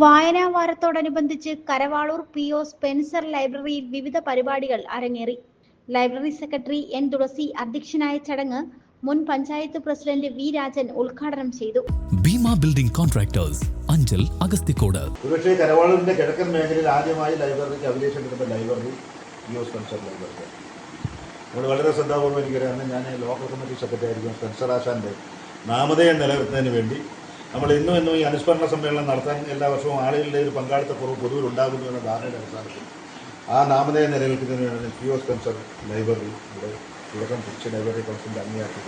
വായനാ വാരത്തോടനുബന്ധിച്ച് Karavaloor P O Spencer ലൈബ്രറിയിൽ വിവിധ പരിപാടികൾ അരങ്ങേറി. ലൈബ്രറി സെക്രട്ടറി എൻ തുളസി അധ്യക്ഷനായ ചടങ്ങ് മുൻ പഞ്ചായത്ത് പ്രസിഡന്റ് വി രാജൻ ഉദ്ഘാടനം ചെയ്തു. Bhima building contractors Anchal Agasthikode. ഒരുപക്ഷേ കരവാളൂരിന്റെ കിഴക്കൻ മേഖലയിൽ ആദ്യമായി ലൈബ്രറിക്ക് അഭിലേഷം ലൈബ്രറി ഒ സ്പെൻസർ ലൈബ്രറി നമ്മൾ വളരെ ശ്രദ്ധാപൂർവം എനിക്കറിയാം അന്ന് ഞാൻ ലോക്കൽ കമ്മിറ്റി സെക്രട്ടറി ആയിരിക്കും സ്പെൻസർ ആശാന്റെ നാമധേയം നിലനിർത്തുന്നതിന് വേണ്ടി നമ്മൾ ഇന്നും ഇന്നും ഈ അനുസ്മരണ സമ്മേളനം നടത്താൻ എല്ലാ വർഷവും ആളുകളുടെ ഒരു പങ്കാളിത്തക്കുറവ് പൊതുവിൽ ഉണ്ടാകുന്നു എന്ന ധാരണയുടെ അടിസ്ഥാനത്തിൽ ആ നാമധേയം നിലനിൽക്കുന്നതിന് വേണ്ടി പി ഒ സ്പെൻസർ ലൈബ്രറി ഇവിടെ തുടക്കം കുറിച്ച് ലൈബ്രറി കൗൺസിലിന്റെ അംഗീകാരത്തിൽ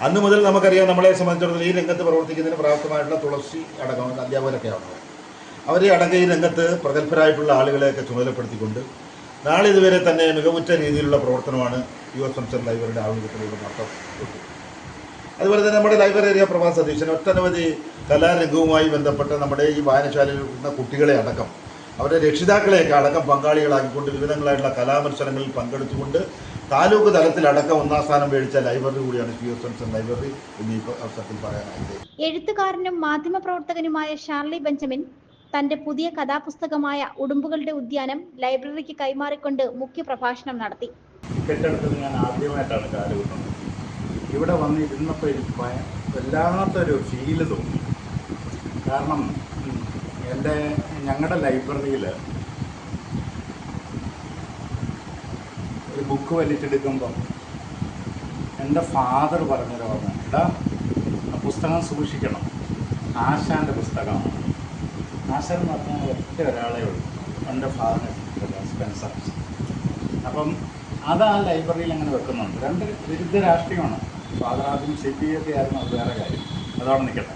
അന്ന് മുതൽ നമുക്കറിയാം നമ്മളെ സംബന്ധിച്ചിടത്തോളം ഈ രംഗത്ത് പ്രവർത്തിക്കുന്നതിന് പ്രാപ്തമായിട്ടുള്ള തുളസി അടക്കം അധ്യാപകരൊക്കെയാണ് അവരെ അടക്കം ഈ രംഗത്ത് പ്രഗത്ഭരായിട്ടുള്ള ആളുകളെയൊക്കെ ചുമതലപ്പെടുത്തിക്കൊണ്ട് നാളെ ഇതുവരെ തന്നെ മികവുറ്റ രീതിയിലുള്ള പ്രവർത്തനമാണ് യു എസ് സംസർ ലൈബ്രറിയുടെ ആഭിമുഖ്യത്തിലൂടെ നടത്തപ്പെട്ടു അതുപോലെ തന്നെ നമ്മുടെ ലൈബ്രറി ഏരിയ പ്രഭാ സതീശൻ ഒട്ടനവധി കലാരംഗവുമായി ബന്ധപ്പെട്ട നമ്മുടെ ഈ വായനശാലയിൽ ഉള്ള കുട്ടികളെ അടക്കം അവരുടെ രക്ഷിതാക്കളെയൊക്കെ അടക്കം പങ്കാളികളാക്കിക്കൊണ്ട് വിവിധങ്ങളായിട്ടുള്ള കലാമത്സരങ്ങളിൽ പങ്കെടുത്തുകൊണ്ട് താലൂക്ക് തലത്തിലടക്കം ഒന്നാം സ്ഥാനം മേടിച്ച ലൈബ്രറി കൂടിയാണ് പി എസ് എൻസൺ ലൈബ്രറി എന്നീ അവസരത്തിൽ പറയാനായത് എഴുത്തുകാരനും മാധ്യമപ്രവർത്തകനുമായ ഷാർലി ബെഞ്ചമിൻ തന്റെ പുതിയ കഥാപുസ്തകമായ ഉടുമ്പുകളുടെ ഉദ്യാനം ലൈബ്രറിക്ക് കൈമാറിക്കൊണ്ട് മുഖ്യ പ്രഭാഷണം നടത്തി കെട്ടിടത്തിൽ ഞാൻ ആദ്യമായിട്ടാണ് കാലുകുത്തുന്നത് ഇവിടെ വന്ന് ഇരുന്നപ്പോൾ എനിക്ക് വല്ലാത്തൊരു ഫീൽ തോന്നി. കാരണം എന്റെ ഞങ്ങളുടെ ലൈബ്രറിയിൽ ഒരു ബുക്ക് വലിച്ചെടുക്കുമ്പം എന്റെ ഫാദർ പറഞ്ഞൊരു ഓർമ്മ എടാ ആ പുസ്തകം സൂക്ഷിക്കണം. ആശാന്റെ പുസ്തകമാണ്. ആശാൻ എന്ന് പറഞ്ഞാൽ ഒറ്റ ഒരാളേ ഉള്ളൂ. എന്റെ ഫാദറിനെ സ്പെൻസർ അപ്പം അത് ആ ലൈബ്രറിയിൽ അങ്ങനെ വെക്കുന്നുണ്ട്. രണ്ട് വിരുദ്ധ രാഷ്ട്രീയമാണ്. സി ഒക്കെ ആയിരുന്നു അത് വേറെ കാര്യം. അതവിടെ നിൽക്കട്ടെ.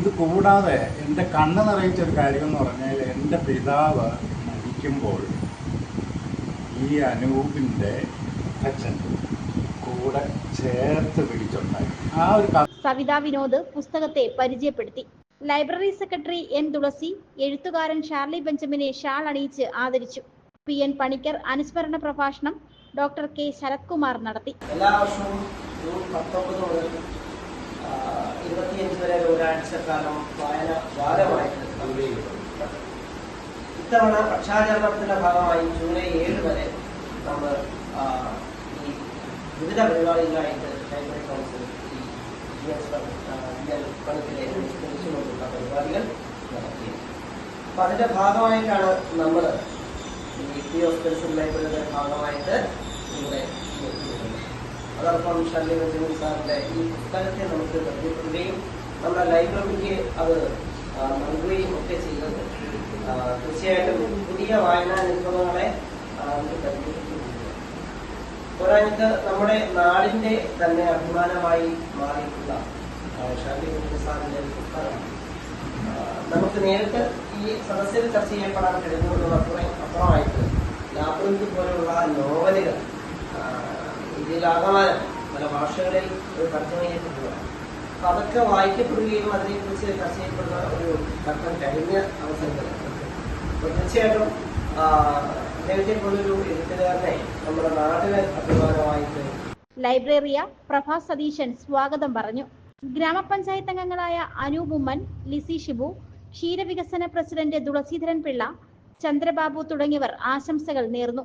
ഇത് കൂടാതെ എന്റെ കണ്ണ് നിറയിച്ച ഒരു കാര്യം എന്ന് പറഞ്ഞാൽ എന്റെ പിതാവ് മരിക്കുമ്പോൾ ഈ അനൂപിന്റെ അച്ഛൻ കൂടെ ചേർത്ത് പിടിച്ചുണ്ടായി. ആ ഒരു സവിത വിനോദ് പുസ്തകത്തെ പരിചയപ്പെടുത്തി. ലൈബ്രറി സെക്രട്ടറി എൻ തുളസി എഴുത്തുകാരൻ ഷാർലി ബെഞ്ചമിനെ ഷാൾ അണിയിച്ച് ആദരിച്ചു. പി എൻ പണിക്കർ അനുസ്മരണ പ്രഭാഷണം ഡോക്ടർ കെ ശരത്കുമാർ നടത്തി എല്ലാ വർഷവും ജൂൺ പത്തൊമ്പത് മുതൽ ഇരുപത്തിയഞ്ച് വരെ ഒരാഴ്ചക്കാലം വായന വാരമായിട്ട്. ഇത്തവണ പക്ഷാചരണത്തിന്റെ ഭാഗമായി ജൂലൈ ഏഴ് വരെ നമ്മൾ ഈ വിവിധ പരിപാടികളായിട്ട് ലൈബ്രറി കൗൺസിൽ പണിക്കിലെ അനുസരിച്ചുകൊണ്ടുള്ള പരിപാടികൾ നടത്തി അപ്പൊ അതിന്റെ ഭാഗമായിട്ടാണ് നമ്മൾ ഈ പി ഓഫ് ലൈബ്രറിയുടെ ഭാഗമായിട്ട് എത്തിയിട്ടുള്ളത് അതോടൊപ്പം ബെഞ്ചമിൻ സാറിന്റെ ഈ പുസ്തകത്തെ നമുക്ക് പരിചയപ്പെടുകയും നമ്മുടെ ലൈബ്രറിക്ക് അത് നൽകുകയും ഒക്കെ ചെയ്തത് തീർച്ചയായിട്ടും പുതിയ വായനാ അനുഭവങ്ങളെ നമുക്ക് പരിചയപ്പെടുത്തുകയാണ് പോരാഞ്ഞിട്ട് നമ്മുടെ നാടിന്റെ തന്നെ അഭിമാനമായി മാറിയിട്ടുള്ള ബെഞ്ചമിൻ സാറിന്റെ ഒരു പുസ്തകം നമുക്ക് നേരിട്ട് ഈ സദസ്സിൽ ചർച്ച ചെയ്യപ്പെടാൻ കഴിയുന്നതിനുള്ള അപ്പുറം അപ്പുറമായിട്ട് ലാബ്രിന്ത് പോലെയുള്ള നോവലുകൾ ആ, ഇതിലാകമാനം പല ഭാഷകളിൽ ഒരു തർജമ ചെയ്യപ്പെട്ടതാണ് അപ്പൊ അതൊക്കെ വായിക്കപ്പെടുകയും അതിനെക്കുറിച്ച് ചർച്ച ചെയ്യപ്പെടുന്ന ഒരു ഘട്ടം കഴിഞ്ഞ അവസരത്തിലാണ് അപ്പൊ തീർച്ചയായിട്ടും അദ്ദേഹത്തെ പോലൊരു എഴുത്തുകാരനെ നമ്മുടെ നാടിന് അഭിമാനമായിട്ട് ലൈബ്രറിയ പ്രഭാ സതീശൻ സ്വാഗതം പറഞ്ഞു. ഗ്രാമപഞ്ചായത്ത് അംഗങ്ങളായ അനൂപ് ലിസി ഷിബു ക്ഷീരവികസന പ്രസിഡന്റ് തുളസീധരൻ പിള്ള ചന്ദ്രബാബു തുടങ്ങിയവർ ആശംസകൾ നേർന്നു.